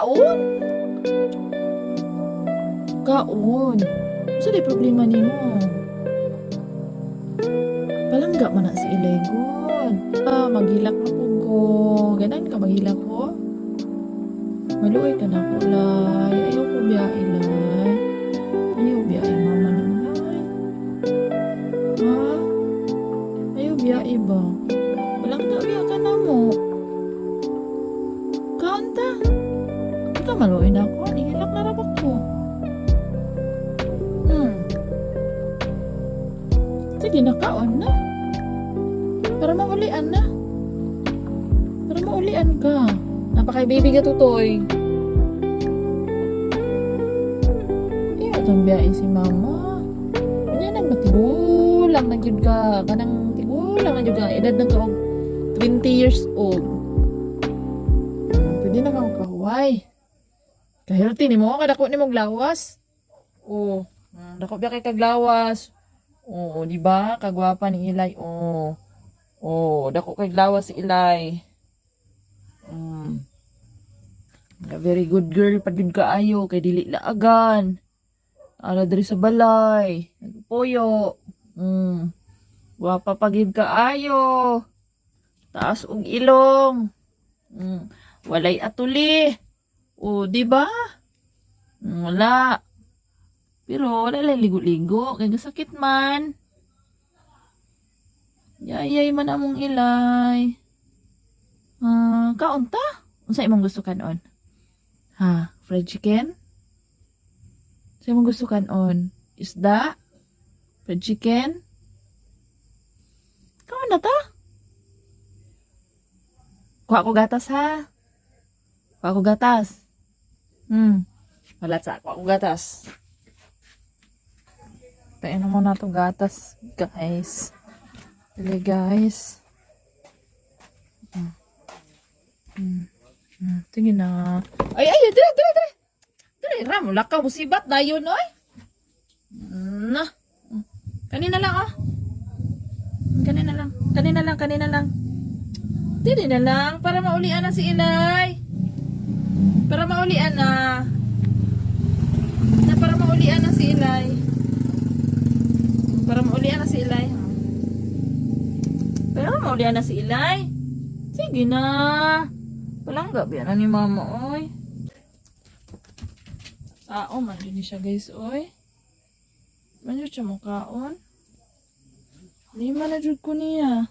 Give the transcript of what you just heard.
kaon. Kaon. Sa di problema nimo? Palangga man na si Ilay God. Ah, maghilak na po ko. Ganan ka maghilak ko? Maluoy ka na ko, Lay. Ayaw ko biya, Ilay. Ayaw biya, mama ni Lay. Ha? Ayaw biya, iba. Sige, nakaon na. Para maulian na. Para maulian ka. Napakay baby ka tutoy. Iyo, itong biyahe si mama. Yan ang matigulang na yun ka. Kanang tigulang na yun ka. Edad na ka og 20 years old. Pwede na kang kahuay. Kahilti ni mo, kadako ni mong lawas. Oh, dako biya kay kaglawas. Oo, di ba? Kagwapa ni Ilay. Oo. Oo, dako kay lawas si Ilay. Mm. Nga, Very good girl pa jud kaayo kay dili laagan. Ara diri sa balay. Nagpuyo. Mm. Gwapa pa gid kaayo. Taas og ilong. Mm. Walay atuli. O, di ba? Mm, Wala. Pero wala lang ligo-ligo. Kaya sakit man. Yayay man among ilay. Ah, kaunta? Unsa imong gusto kanon? Ha, fried chicken? Sa imong gusto kanon? Isda? Fried chicken? Kaon na ta? Kuha ko gatas ha. Kuha ko gatas. Hmm. Wala sa kuha ko gatas. Na muna itong gatas, guys. Really, guys. Mm. Mm. Mm. Tingin na. Ay, ay, dire, dire, dire. Dire, ram, lakaw, musibat na yun, oy. Mm, Na. Kanina lang, oh. Kanina lang. Kanina lang, kanina lang. Dire na lang, para maulian na si Ilay. Para maulian na si Ilay. Maulian na si Ilay. Sige na. Palangga biya na ni mama, oy. Ah, oh, man din siya, guys, oy. Man siya mukhaon. Lima na jud ko niya.